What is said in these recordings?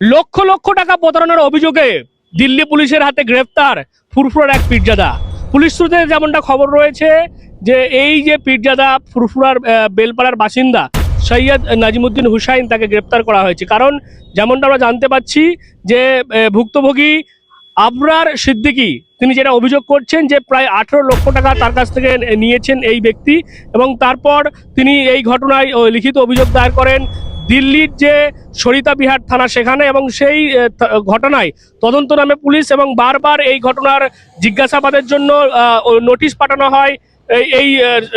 লক্ষ লক্ষ টাকা প্রতারণার অভিযোগে দিল্লি পুলিশের হাতে গ্রেফতার ফুরফুরার এক পীরজাদা। পুলিশ সূত্রে যেমনটা খবর রয়েছে যে এই যে পীরজাদা ফুরফুরার বেলপাড়ার বাসিন্দা সৈয়দ নাজিমুদ্দিন হুসাইন তাকে গ্রেপ্তার করা হয়েছে। কারণ যেমনটা আমরা জানতে পাচ্ছি যে ভুক্তভোগী আবরার সিদ্দিকী, তিনি যেটা অভিযোগ করছেন যে প্রায় আঠেরো লক্ষ টাকা তার কাছ থেকে নিয়েছেন এই ব্যক্তি এবং তারপর তিনি এই ঘটনায় লিখিত অভিযোগ দায়ের করেন দিল্লির যে সরিতা বিহার থানা সেখানে এবং সেই ঘটনায় তদন্ত নামে পুলিশ এবং বারবার এই ঘটনার জিজ্ঞাসাবাদের জন্য নোটিশ পাঠানো হয়। এই- এই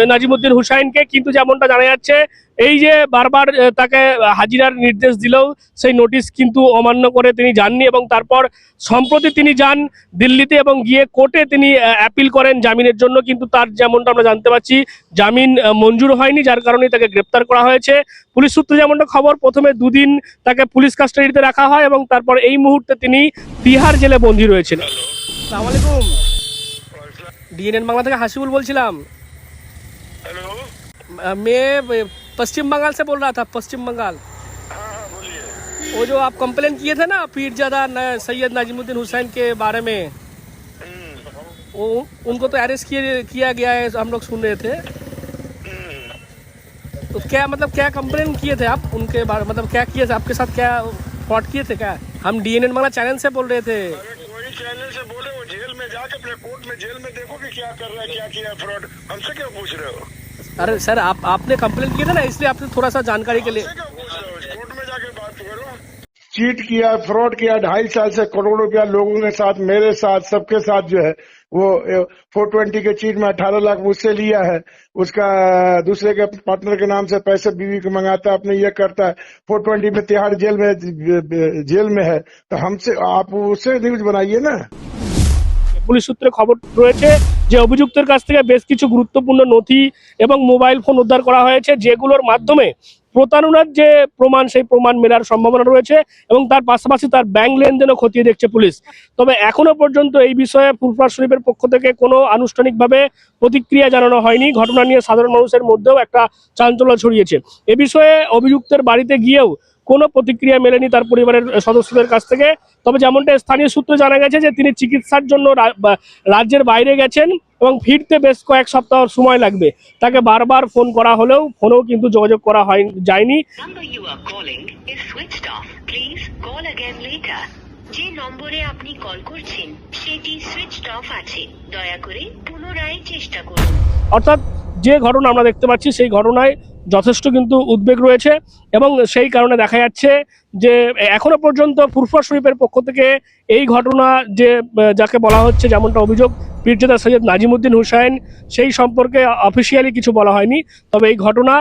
নাজিমুদ্দিন হুসাইনকে, কিন্তু যেমনটা জানা যাচ্ছে, এই যে বারবার তাকে হাজিরার নির্দেশ দিলেও সেই নোটিশ কিন্তু অমান্য করে তিনি যাননি এবং তারপর সম্প্রতি তিনি যান দিল্লিতে এবং গিয়ে কোর্টে তিনি অ্যাপিল করেন জামিনের জন্য, কিন্তু তার যেমনটা আমরা জানতে পারছি জামিন মঞ্জুর হয়নি, যার কারণে তাকে গ্রেপ্তার করা হয়েছে। পুলিশ সূত্রে যেমনটা খবর, প্রথমে দুদিন তাকে পুলিশ কাস্টাডিতে রাখা হয় এবং তারপর এই মুহূর্তে তিনি তিহার জেলে বন্দী রয়েছেন ডিএনএন বাংলা থেকে হাসিবুল বলছিলাম हेलो আহ, मैं আহ, पश्चिम बंगाल से बोल रहा था पश्चिम बंगाल हाँ हाँ बोलिए वो जो आप कंप्लेन किए थे ना पीरजादा न- सैयद नाजिमुद्दीन हुसैन के बारे में हम्म, वो उनको तो अरेस्ट किए किया गया है हम लोग सुन रहे थे हम्म। तो क्या मतलब क्या कंप्लेन किए थे आप उनके बारे मतलब क्या किए थे आपके साथ क्या फ्रॉड किए थे क्या हम डीएनएन वाला चैनल से बोल रहे थे अरे कोई चैनल से बोले वो जेल में जाके अपने कोर्ट में जेल में देखो कि क्या कर रहा है क्या किया फ्रॉड हमसे क्यों पूछ रहे हो? अरे सर आप आपने कंप्लेन किया था ना इसलिए आपने थोड़ा सा जानकारी के लिए। पूछ रहे कोर्ट में जाके बात करो। चीट किया फ्रॉड किया ढाई साल से करोड़ रुपया लोगों के साथ मेरे साथ सबके साथ जो है। वो फोर ट्वेंटी के चीट में अठारह लाख मुझसे लिया है उसका दूसरे के पार्टनर के नाम से पैसे बीवी को मंगाता है अपने ये करता है फोर ट्वेंटी में तिहाड़ जेल में जेल में है तो हमसे आप उससे न्यूज बनाइए ना পুলিশ সূত্রে খবর রয়েছে যে অভিযুক্তের কাছ থেকে বেশ কিছু গুরুত্বপূর্ণ নথি এবং মোবাইল ফোন উদ্ধার করা হয়েছে যেগুলোর মাধ্যমে প্রতারণার যে প্রমাণ, সেই প্রমাণ মেলার সম্ভাবনা রয়েছে এবং তার পাশাপাশি তার ব্যাংক লেনদেনও খতিয়ে দেখছে পুলিশ। তবে এখনও পর্যন্ত এই বিষয়ে ফুরফুরা শরীফের পক্ষ থেকে কোনো আনুষ্ঠানিকভাবে প্রতিক্রিয়া জানানো হয়নি। ঘটনা নিয়ে সাধারণ মানুষের মধ্যেও একটা চাঞ্চল্য ছড়িয়েছে। এ বিষয়ে অভিযুক্তের বাড়িতে গিয়েও কোনো প্রতিক্রিয়া মেলেনি তার পরিবারের সদস্যদের কাছ থেকে। তবে যেমনটা স্থানীয় সূত্রে জানা গেছে যে তিনি চিকিৎসার জন্য রাজ্যের বাইরে গেছেন এবং ফিরতে বেশ কয়েক সপ্তাহ সময় লাগবে। তাকে বারবার ফোন করা হলেও ফোনেও কিন্তু যোগাযোগ করা হয় যায়নি. যে নম্বরে আপনি কল করছেন সেটি সুইচড অফ আছে। দয়া করে পুনরায় চেষ্টা করুন। অর্থাৎ যে ঘটনা আমরা দেখতে পাচ্ছি সেই ঘটনায় যথেষ্ট কিন্তু উদ্বেগ রয়েছে এবং সেই কারণে দেখা যাচ্ছে যে এখনও পর্যন্ত ফুরফা শরীফের পক্ষ থেকে এই ঘটনা যে যাকে বলা হচ্ছে যেমনটা অভিযোগ, পীরজাদা সৈয়দ নাজিমুদ্দিন হুসাইন, সেই সম্পর্কে অফিসিয়ালি কিছু বলা হয়নি। তবে এই ঘটনা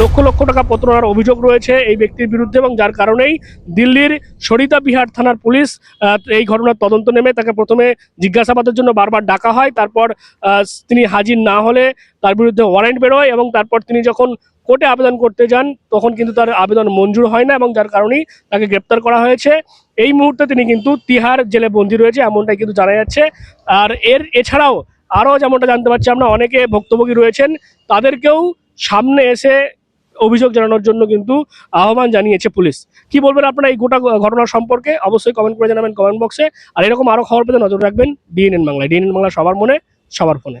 লক্ষ লক্ষ টাকা প্রতারণার অভিযোগ রয়েছে এই ব্যক্তির বিরুদ্ধে এবং যার কারণেই দিল্লির সরিতা বিহার থানার পুলিশ এই ঘটনার তদন্ত নেমে তাকে প্রথমে জিজ্ঞাসাবাদের জন্য বারবার ডাকা হয়, তারপর তিনি হাজির না হলে তার বিরুদ্ধে ওয়ারেন্ট বেরোয় এবং তারপর তিনি যখন কোর্টে আবেদন করতে যান, তখন কিন্তু তার আবেদন মঞ্জুর হয় না এবং যার কারণেই তাকে গ্রেপ্তার করা হয়েছে। এই মুহূর্তে তিনি কিন্তু তিহার জেলে বন্দী রয়েছে এমনটাই কিন্তু জানা যাচ্ছে। আর এর এছাড়াও আরও যেমনটা জানতে পারছি আমরা, অনেকে ভুক্তভোগী রয়েছেন, তাদেরকেও সামনে এসে অভিযোগ জানানোর জন্য কিন্তু আহ্বান জানিয়েছে পুলিশ। কি বলবেন আপনারা এই গোটা ঘটনা সম্পর্কে? অবশ্যই কমেন্ট করে জানাবেন কমেন্ট বক্সে আর এরকম আরও খবর পেতে নজর রাখবেন ডিএনএন বাংলায়। ডিএনএন বাংলা সবার মনে, সবার ফোনে।